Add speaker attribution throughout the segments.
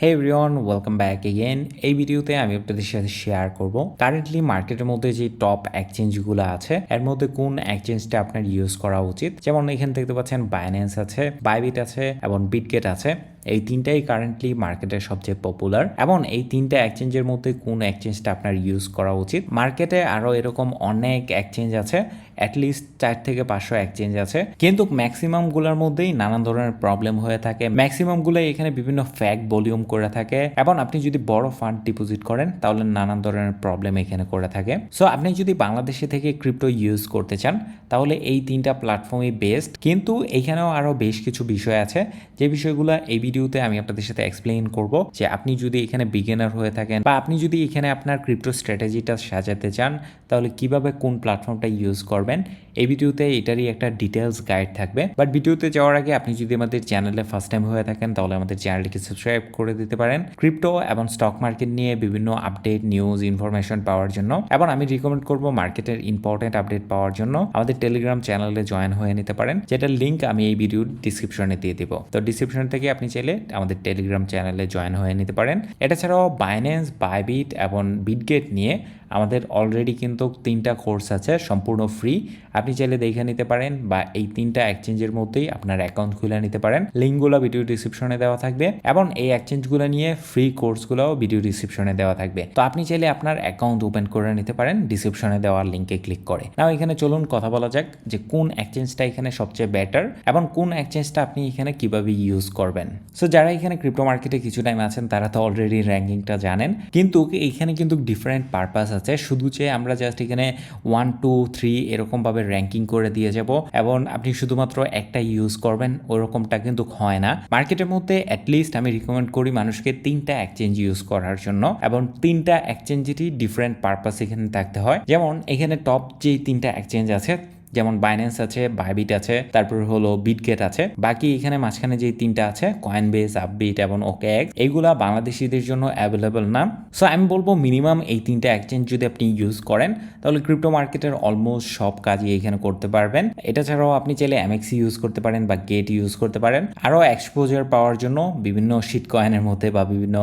Speaker 1: Hey everyone welcome back again এই ভিডিওতে আমি আপনাদের সাথে শেয়ার করব কারেন্টলি মার্কেটের মধ্যে যে টপ এক্সচেঞ্জগুলো আছে, এর মধ্যে কোন এক্সচেঞ্জটা আপনার ইউজ করা উচিত? যেমন এখানে দেখতে পাচ্ছেন বাইন্যান্স আছে বাইবিট আছে এবং বিটগেট আছে। এই তিনটাই কারেন্টলি মার্কেটের সবচেয়ে পপুলার এবং এই তিনটা এক্সচেঞ্জের মধ্যে কোন এক্সচেঞ্জটা আপনার ইউজ করা উচিত? মার্কেটে আরও এরকম অনেক এক্সচেঞ্জ আছে অ্যাটলিস্ট চার থেকে পাঁচশো এক্সচেঞ্জ আছে। কিন্তু ম্যাক্সিমামগুলোর মধ্যেই নানান ধরনের প্রবলেম হয়ে থাকে। ম্যাক্সিমামগুলো এখানে বিভিন্ন ফ্যাক ভলিউম করে থাকে। এবং আপনি যদি বড় ফান্ড ডিপোজিট করেন, তাহলে নানান ধরনের প্রবলেম এখানে করে থাকে। সো আপনি যদি বাংলাদেশে থেকে ক্রিপ্টো ইউজ করতে চান, তাহলে এই তিনটা প্ল্যাটফর্মই বেস্ট কিন্তু এখানেও আরও বেশ কিছু বিষয় আছে। যে বিষয়গুলো এই ভিডিওতে আমি আপনাদের সাথে এক্সপ্লেইন করব যে আপনি যদি এখানে বিগিনার হয়ে থাকেন বা আপনি যদি এখানে আপনার ক্রিপ্টো স্ট্র্যাটেজিটা সাজাতে চান, তাহলে কীভাবে কোন প্ল্যাটফর্মটা ইউজ করবেন, এই ভিডিওতে এটারই একটা ডিটেলস গাইড থাকবে। বাট ভিডিওতে যাওয়ার আগে আপনি যদি আমাদের চ্যানেলে ফার্স্ট টাইম হয়ে থাকেন, তাহলে আমাদের চ্যানেলটিকে সাবস্ক্রাইব করে দিতে পারেন। ক্রিপ্টো এবং স্টক মার্কেট নিয়ে বিভিন্ন আপডেট নিউজ ইনফরমেশন পাওয়ার জন্য। এবং আমি রিকমেন্ড করব মার্কেটের ইম্পর্টেন্ট আপডেট পাওয়ার জন্য। আমাদের টেলিগ্রাম চ্যানেলে জয়েন হয়ে নিতে পারেন, যেটার লিঙ্ক আমি এই ভিডিওর ডিসক্রিপশনে দিয়ে দিব। তো ডিসক্রিপশন থেকে আপনি চাইলে আমাদের টেলিগ্রাম চ্যানেলে জয়েন হয়ে নিতে পারেন। এটা ছাড়াও বাইন্যান্স বাইবিট এবং বিটগেট নিয়ে আমাদের অলরেডি কিন্তু তিনটা কোর্স আছে, সম্পূর্ণ ফ্রি আপনি চাইলে দেখে নিতে পারেন বা এই তিনটা এক্সচেঞ্জের মধ্যেই আপনার অ্যাকাউন্ট খুলে নিতে পারেন। লিঙ্কগুলো ভিডিও ডিসক্রিপশনে দেওয়া থাকবে এবং এই এক্সচেঞ্জগুলো নিয়ে ফ্রি কোর্সগুলোও ভিডিও ডিসক্রিপশনে দেওয়া থাকবে। তো আপনি চাইলে আপনার অ্যাকাউন্ট ওপেন করে নিতে পারেন ডিসক্রিপশনে দেওয়া লিঙ্কে ক্লিক করে। নাও এখানে চলুন কথা বলা যাক যে কোন এক্সচেঞ্জটা এখানে সবচেয়ে বেটার এবং কোন এক্সচেঞ্জটা আপনি এখানে কীভাবে ইউজ করবেন। সো যারা এখানে ক্রিপ্টো মার্কেটে কিছু টাইম আছেন, তারা তো অলরেডি র্যাঙ্কিংটা জানেন। কিন্তু এখানে কিন্তু ডিফারেন্ট পারপাস আছে। শুধু যে আমরা জাস্ট এখানে ওয়ান টু থ্রি এরকমভাবে র্যাঙ্কিং করে দিয়ে যাব এবং আপনি শুধুমাত্র একটা ইউজ করবেন, ওরকমটা কিন্তু হয় না। মার্কেটের মধ্যে অ্যাটলিস্ট আমি রিকমেন্ড করি মানুষকে তিনটা এক্সচেঞ্জ ইউজ করার জন্য এবং তিনটা এক্সচেঞ্জেরই ডিফারেন্ট পারপাস এখানে থাকতে হয়। যেমন এখানে টপ যে তিনটা এক্সচেঞ্জ আছে যেমন বাইন্যান্স আছে বাইবিট আছে, তারপর হলো বিটগেট আছে। বাকি এখানে মাঝখানে যে তিনটা আছে কয়েন বেস আপবিট এবং ওকে এক্স এইগুলা বাংলাদেশিদের জন্য অ্যাভেলেবল না। সো আমি বলব মিনিমাম এই তিনটা এক্সচেঞ্জ যদি আপনি ইউজ করেন, তাহলে ক্রিপ্টো মার্কেটের অলমোস্ট সব কাজই এখানে করতে পারবেন। এটা ছাড়াও আপনি চাইলে এমএক্সি ইউজ করতে পারেন বা গেট ইউজ করতে পারেন। আরও এক্সপোজার পাওয়ার জন্য বিভিন্ন শিট কয়েনের মধ্যে বা বিভিন্ন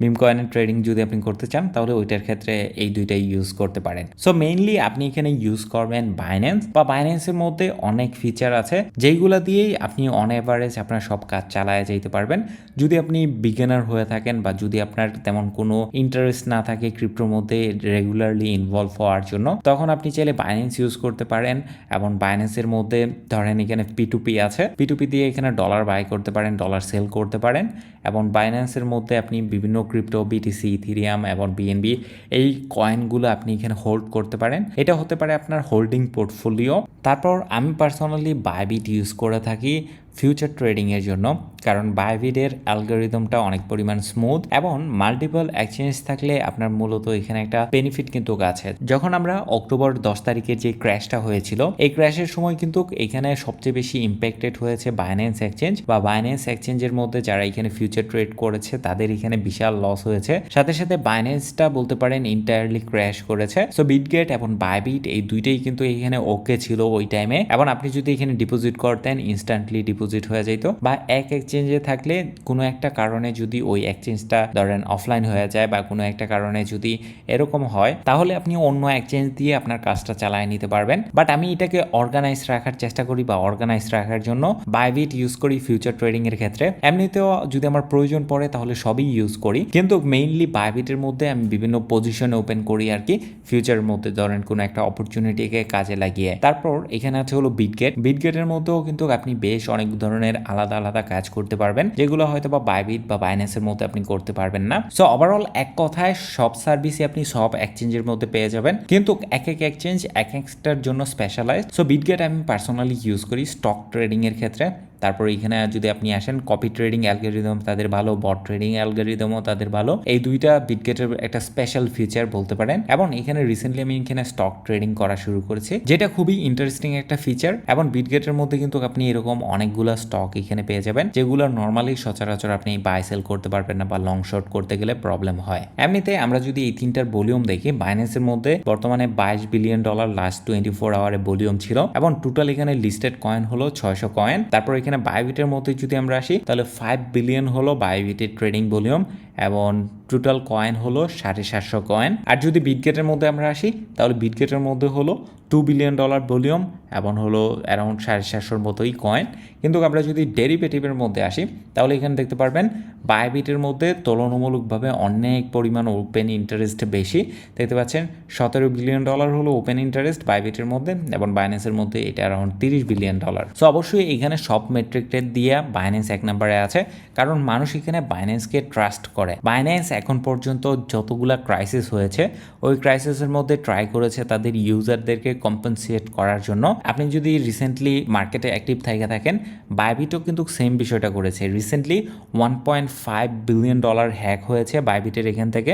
Speaker 1: মিম কয়েনের ট্রেডিং যদি আপনি করতে চান, তাহলে ওইটার ক্ষেত্রে এই দুইটাই ইউজ করতে পারেন। সো মেইনলি আপনি এখানে ইউজ করবেন বাইন্যান্স বা বাইন্যান্সের মধ্যে অনেক ফিচার আছে, যেইগুলো দিয়েই আপনি অন এভারেজ আপনার সব কাজ চালায় যেতে পারবেন। যদি আপনি বিগিনার হয়ে থাকেন বা যদি আপনার তেমন কোনো ইন্টারেস্ট না থাকে ক্রিপ্টোর মধ্যে রেগুলারলি ইনভলভ হওয়ার জন্য, তখন আপনি চাইলে বাইন্যান্স ইউজ করতে পারেন। এবং বাইন্যান্সের মধ্যে ধরেন এখানে পিটুপি আছে। পিটুপি দিয়ে এখানে ডলার বাই করতে পারেন ডলার সেল করতে পারেন। এবং বাইন্যান্সের মধ্যে আপনি বিভিন্ন ক্রিপ্টো বিটিসি ইথিরিয়াম এবং বিএনবি এই কয়েনগুলো আপনি এখানে হোল্ড করতে পারেন। এটা হতে পারে আপনার হোল্ডিং পোর্টফোলিও তারপর আমি পার্সোনালি বাইবিট ইউজ করে থাকি। ফিউচার ট্রেডিংয়ের জন্য, কারণ বাইবিডের অ্যালগোরিদমটা অনেক পরিমাণ স্মুথ এবং মাল্টিপল এক্সচেঞ্জ থাকলে আপনার মূলত এখানে একটা বেনিফিট কিন্তু আছে। যখন আমরা অক্টোবর দশ তারিখে যে ক্র্যাশটা হয়েছিল, এই ক্র্যাশের সময় কিন্তু এখানে সবচেয়ে বেশি ইম্প্যাক্টেড হয়েছে বাইন্যান্স এক্সচেঞ্জ বা বাইন্যান্স এক্সচেঞ্জের মধ্যে যারা এখানে ফিউচার ট্রেড করেছে, তাদের এখানে বিশাল লস হয়েছে। সাথে সাথে বাইন্যান্সটা বলতে পারেন ইন্টায়ারলি ক্র্যাশ করেছে। সো বিটগেট এবং বাইবিট এই দুইটাই কিন্তু এখানে ওকে ছিল ওই টাইমে এবং আপনি যদি এখানে ডিপোজিট করতেন ইনস্ট্যান্টলি ডিপোজিট হয়ে যেত বা এক এক্সচেঞ্জে থাকলে কোনো একটা কারণে যদি ওই এক্সচেঞ্জটা ধরেন অফলাইন হয়ে যায় বা কোনো একটা কারণে যদি এরকম হয়, তাহলে আপনি অন্য এক্সচেঞ্জ দিয়ে আপনার কাজটা চালায় নিতে পারবেন। বাট আমি এটাকে অর্গানাইজ রাখার চেষ্টা করি বা অর্গানাইজ রাখার জন্য বাইবিট ইউজ করি ফিউচার ট্রেডিং এর ক্ষেত্রে। এমনিতেও যদি আমার প্রয়োজন পড়ে, তাহলে সবই ইউজ করি। কিন্তু মেইনলি বাইবিটের মধ্যে আমি বিভিন্ন পজিশন ওপেন করি আর কি। ফিউচারের মধ্যে ধরেন কোনো একটা অপরচুনিটিকে কাজে লাগিয়ে। তারপর এখানে আছে হলো বিটগেট বিটগেটের মধ্যেও কিন্তু আপনি বেশ অনেক ধরনের আলাদা আলাদা কাজ করতে পারবেন, যেগুলো হয়তো বা বাইবিট বা বাইন্যান্সের মধ্যে আপনি করতে পারবেন না। সো ওভারঅল এক কথায় সব সার্ভিসই আপনি সব এক্সচেঞ্জের মধ্যে পেয়ে যাবেন। কিন্তু এক এক এক্সচেঞ্জ এক একটার জন্য স্পেশালাইজ সো বিটগেট আমি পার্সোনালি ইউজ করি স্টক ট্রেডিংয়ের ক্ষেত্রে। তারপর এখানে যদি আপনি আসেন কপি ট্রেডিং অ্যালগোরিদম তাদের ভালো বট ট্রেডিং অ্যালগোরিদমও তাদের ভালো। এই দুইটা বিটগেটের একটা স্পেশাল ফিচার বলতে পারেন। এবং এখানে রিসেন্টলি আমি এখানে স্টক ট্রেডিং করা শুরু করেছি, যেটা খুবই ইন্টারেস্টিং একটা ফিচার এবং বিটগেটের মধ্যে কিন্তু আপনি এরকম অনেকগুলো স্টক এখানে পেয়ে যাবেন, যেগুলো নর্মালি সচরাচর আপনি বাই সেল করতে পারবেন না বা লং শর্ট করতে গেলে প্রবলেম হয়। এমনিতে আমরা যদি এই তিনটার ভলিউম দেখি বাইন্যান্সের মধ্যে বর্তমানে বাইশ billion dollar last twenty four আওয়ারে volume ছিল। এবং টোটাল এখানে লিস্টেড কয়েন হলো ছয়শো কয়েন তারপর এখানে বায়োবিটের মধ্যে যদি আমরা আসি তাহলে ফাইভ বিলিয়ন হলো বায়োবিটের ট্রেডিং ভলিউম এবং টোটাল কয়েন হলো সাড়ে সাতশো কয়েন আর যদি বিটগেটের মধ্যে আমরা আসি, তাহলে বিটগেটের মধ্যে হলো টু বিলিয়ন ডলার ভলিউম এবং হলো অ্যারাউন্ড সাড়ে সাতশোর মতোই কয়েন কিন্তু আমরা যদি ডেরিভেটিভের মধ্যে আসি, তাহলে এখানে দেখতে পারবেন বায়োবিটের মধ্যে তুলনামূলকভাবে অনেক পরিমাণ ওপেন ইন্টারেস্ট বেশি। দেখতে পাচ্ছেন, সতেরো বিলিয়ন ডলার হলো ওপেন ইন্টারেস্ট বায়োবিটের মধ্যে এবং বাইন্যান্সের মধ্যে এটা অ্যারাউন্ড তিরিশ বিলিয়ন ডলার সো অবশ্যই এখানে সব মেট্রিকটের দিয়ে বাইন্যান্স এক নম্বরে আছে। কারণ মানুষ এখানে বাইন্যান্সকে ট্রাস্ট করে। বাইন্যান্স এখন পর্যন্ত যতগুলা ক্রাইসিস হয়েছে, ওই ক্রাইসিসের মধ্যে ট্রাই করেছে তাদের ইউজারদেরকে কম্পেনসিয়েট করার জন্য। আপনি যদি রিসেন্টলি মার্কেটে অ্যাক্টিভ থেকে থাকেন বাইবিটও কিন্তু সেম বিষয়টা করেছে। Recently one point five billion dollar hack হয়েছে বাইবিটের এখান থেকে।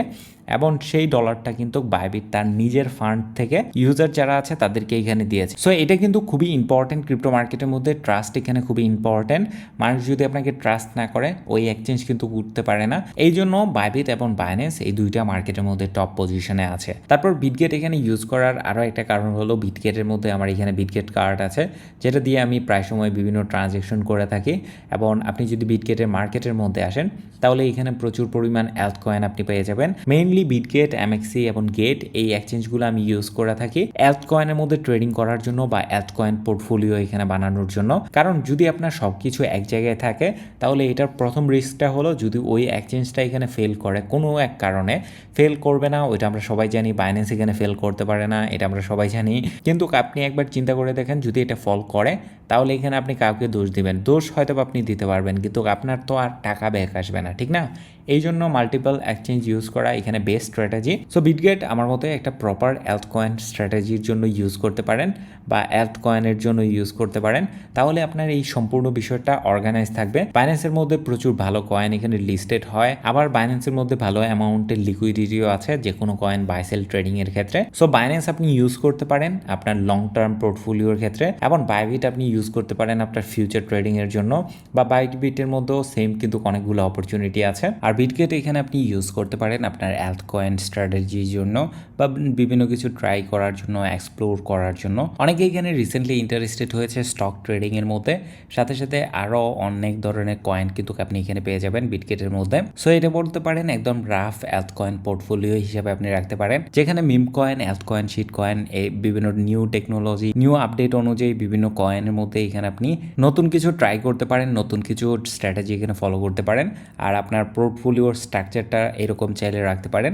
Speaker 1: এবং সেই ডলারটা কিন্তু বাইবিট তার নিজের ফান্ড থেকে ইউজার যারা আছে তাদেরকে এখানে দিয়েছে। সো এটা কিন্তু খুবই ইম্পর্টেন্ট ক্রিপ্টো মার্কেটের মধ্যে। ট্রাস্ট এখানে খুবই ইম্পর্টেন্ট মানুষ যদি আপনাকে ট্রাস্ট না করে, ওই এক্সচেঞ্জ কিন্তু উঠতে পারে না। এই জন্য বাইবিট এবং বাইন্যান্স এই দুইটা মার্কেটের মধ্যে টপ পজিশনে আছে। তারপর বিটগেট এখানে ইউজ করার আরও একটা কারণ হলো বিটগেটের মধ্যে আমার এখানে বিটগেট কার্ড আছে, যেটা দিয়ে আমি প্রায় সময় বিভিন্ন ট্রানজেকশন করে থাকি। এবং আপনি যদি বিটগেটের মার্কেটের মধ্যে আসেন, তাহলে এখানে প্রচুর পরিমাণ অ্যাল্ট কয়েন আপনি পেয়ে যাবেন। মেইনলি বিটগেট এমএক্সি এবং গেট এই এক্সচেঞ্জগুলো আমি ইউজ করে থাকি। অ্যাল্ট কয়েনের মধ্যে ট্রেডিং করার জন্য বা অ্যাল্ট কয়েন পোর্টফোলিও এখানে বানানোর জন্য। কারণ যদি আপনার সব কিছু এক জায়গায় থাকে, তাহলে এটার প্রথম রিস্কটা হলো যদি ওই এক্সচেঞ্জটা এখানে ফেল করে কোনো এক কারণে। ফেল করবে না, ওইটা আমরা সবাই জানি বাইন্যান্স এখানে ফেল করতে পারে না, এটা আমরা সবাই জানি। কিন্তু আপনি একবার চিন্তা করে দেখেন, যদি এটা ফল করে তাহলে এখানে আপনি কাউকে দোষ দিবেন। দোষ হয়তো আপনি দিতে পারবেন, কিন্তু আপনার তো আর টাকা ব্যাক আসবে না, ঠিক না? এই জন্য মাল্টিপল এক্সচেঞ্জ ইউজ করা এখানে বেস্ট স্ট্র্যাটেজি সো বিটগেট আমার মতে একটা প্রপার অ্যাল্ট কয়েন স্ট্র্যাটেজির জন্য ইউজ করতে পারেন বা অ্যাল্ট কয়েনের জন্য ইউজ করতে পারেন। তাহলে আপনার এই সম্পূর্ণ বিষয়টা অর্গানাইজ থাকবে। বাইন্যান্সের মধ্যে প্রচুর ভালো কয়েন এখানে লিস্টেড হয়। আবার বাইন্যান্সের মধ্যে ভালো অ্যামাউন্টের লিকুইডিটিও আছে, যে কোনো কয়েন বাইসেল ট্রেডিংয়ের ক্ষেত্রে। সো বাইন্যান্স আপনি ইউজ করতে পারেন আপনার লং টার্ম পোর্টফোলিওর ক্ষেত্রে। এবং বাইবিট আপনি ইউজ করতে পারেন আপনার ফিউচার ট্রেডিং এর জন্য। বা বাইটবিটের মধ্যেও সেম কিন্তু অনেকগুলো অপরচুনিটি আছে। আর বিটগেট এখানে আপনি ইউজ করতে পারেন আপনার অ্যাল্ট কয়েন স্ট্র্যাটেজির জন্য বা বিভিন্ন কিছু ট্রাই করার জন্য এক্সপ্লোর করার জন্য। অনেকে এখানে রিসেন্টলি ইন্টারেস্টেড হয়েছে স্টক ট্রেডিং এর মধ্যে। সাথে সাথে আরও অনেক ধরনের কয়েন কিন্তু আপনি এখানে পেয়ে যাবেন বিটগেটের মধ্যে। সো এটা বলতে পারেন একদম রাফ অ্যাল্ট কয়েন পোর্টফোলিও হিসাবে আপনি রাখতে পারেন। যেখানে meme coin alt coin shit coin এই বিভিন্ন নিউ টেকনোলজি নিউ আপডেট অনুযায়ী বিভিন্ন কয়েনের মধ্যে এখানে আপনি নতুন কিছু ট্রাই করতে পারেন, নতুন কিছু স্ট্র্যাটেজি এখানে ফলো করতে পারেন, আর আপনার পোর্টফোলিওর স্ট্রাকচারটা এরকম চাইলে রাখতে পারেন।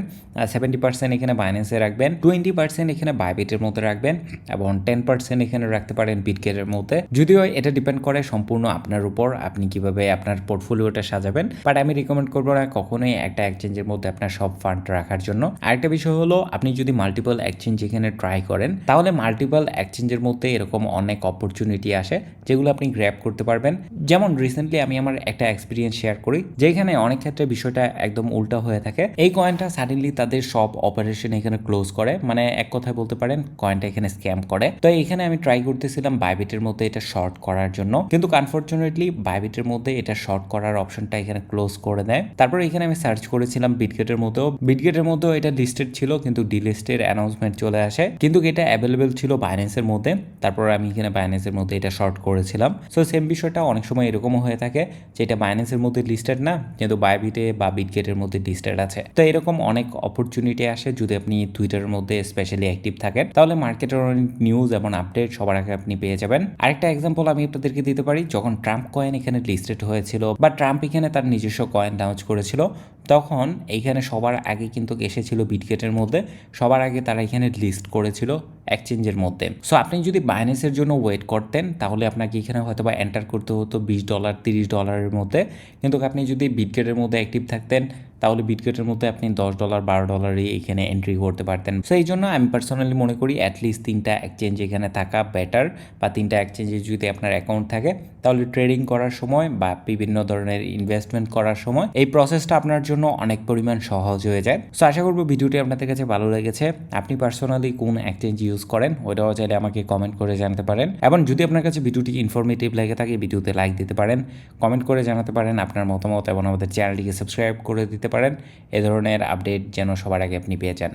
Speaker 1: সেভেন্টি পার্সেন্ট এখানে বাইন্যান্সে রাখবেন টোয়েন্টি পার্সেন্ট এখানে বাইবিটের মধ্যে রাখবেন, এবং টেন পার্সেন্ট এখানে রাখতে পারেন বিটকেটের মধ্যে। যদিও এটা ডিপেন্ড করে সম্পূর্ণ আপনার উপর, আপনি কীভাবে আপনার পোর্টফোলিওটা সাজাবেন বাট আমি রিকমেন্ড করব না কখনোই একটা এক্সচেঞ্জের মধ্যে আপনার সব ফান্ড রাখার জন্য। আরেকটা বিষয় হলো, আপনি যদি মাল্টিপল এক্সচেঞ্জ এখানে ট্রাই করেন, তাহলে মাল্টিপল এক্সচেঞ্জের মধ্যে এরকম অনেক অপরচুনিটি আসে, যেগুলো আপনি গ্র্যাব করতে পারবেন। যেমন রিসেন্টলি আমি আমার একটা এক্সপিরিয়েন্স শেয়ার করি, যেখানে অনেক ক্ষেত্রে বিষয়টা একদম উল্টা হয়ে থাকে। এই কয়েনটা সাডেনলি তাদের সব অপারেশন এখানে ক্লোজ করে মানে এক কথায় বলতে পারেন কয়েনটা এখানে স্ক্যাম করে। তো এখানে আমি ট্রাই করতেছিলাম বাইবিটের মধ্যে এটা শর্ট করার জন্য, কিন্তু আনফর্চুনেটলি বাইবিটের মধ্যে এটা শর্ট করার অপশনটা এখানে ক্লোজ করে দেয়। তারপর এখানে আমি সার্চ করেছিলাম বিটগেটের মধ্যেও। বিটগেটের মধ্যেও এটা লিস্টেড ছিল, কিন্তু ডিলিস্টের অ্যানাউন্সমেন্ট চলে আসে। কিন্তু এটা অ্যাভেলেবেল ছিল বাইন্যান্সের মধ্যে। তারপর আমি এখানে বাইন্যান্সের মধ্যে এটা শর্ট করেছিলাম। সো সেম বিষয়টা অনেক সময় এরকমও হয়ে থাকে যে এটা বাইন্যান্সের মধ্যে লিস্টেড না, কিন্তু বাইবিটে বা বিটগেটের মধ্যে লিস্টেড আছে। তো এরকম অনেক অপরচুনিটি আসে যদি আপনি টুইটারের মধ্যে স্পেশালি অ্যাক্টিভ থাকেন। তাহলে মার্কেটের অনেক নিউজ এবং আপডেট সবার আগে আপনি পেয়ে যাবেন। আরেকটা এক্সাম্পল আমি আপনাদেরকে দিতে পারি, যখন ট্রাম্প কয়েন এখানে লিস্টেড হয়েছিল বা ট্রাম্প এখানে তার নিজস্ব কয়েন লঞ্চ করেছিল তখন এইখানে সবার আগে কিন্তু এসেছিল বিটগেটের মধ্যে। সবার আগে তারা এখানে লিস্ট করেছিল এক্সচেঞ্জের মধ্যে। সো আপনি যদি বাইন্যান্সের জন্য ওয়েট করতেন, তাহলে আপনাকে এখানে হয়তো বা এন্টার করতে হতো বিশ ডলার তিরিশ ডলারের মধ্যে। কিন্তু আপনি যদি বিটগেটের মধ্যে অ্যাক্টিভ থাকতেন তাহলে বিটগেটের মধ্যে আপনি দশ ডলার বারো ডলারই এখানে এন্ট্রি করতে পারতেন। সো এই জন্য আমি পার্সোনালি মনে করি অ্যাটলিস্ট তিনটা এক্সচেঞ্জ এখানে থাকা বেটার বা তিনটা এক্সচেঞ্জে যদি আপনার অ্যাকাউন্ট থাকে, তাহলে ট্রেডিং করার সময় বা বিভিন্ন ধরনের ইনভেস্টমেন্ট করার সময় এই প্রসেসটা আপনার জন্য অনেক পরিমাণ সহজ হয়ে যায়। সো আশা করব ভিডিওটি আপনাদের কাছে ভালো লেগেছে। আপনি পার্সোনালি কোন এক্সচেঞ্জ ইউজ করেন, ওইটাও চাইলে আমাকে কমেন্ট করে জানাতে পারেন। এবং যদি আপনার কাছে ভিডিওটি ইনফরমেটিভ লেগে থাকে ভিডিওতে লাইক দিতে পারেন। কমেন্ট করে জানাতে পারেন আপনার মতামত এবং আমাদের চ্যানেলটিকে সাবস্ক্রাইব করে দিতে পারেন। এ ধরনের আপডেট যেন সবার আগে আপনি পেয়ে যান।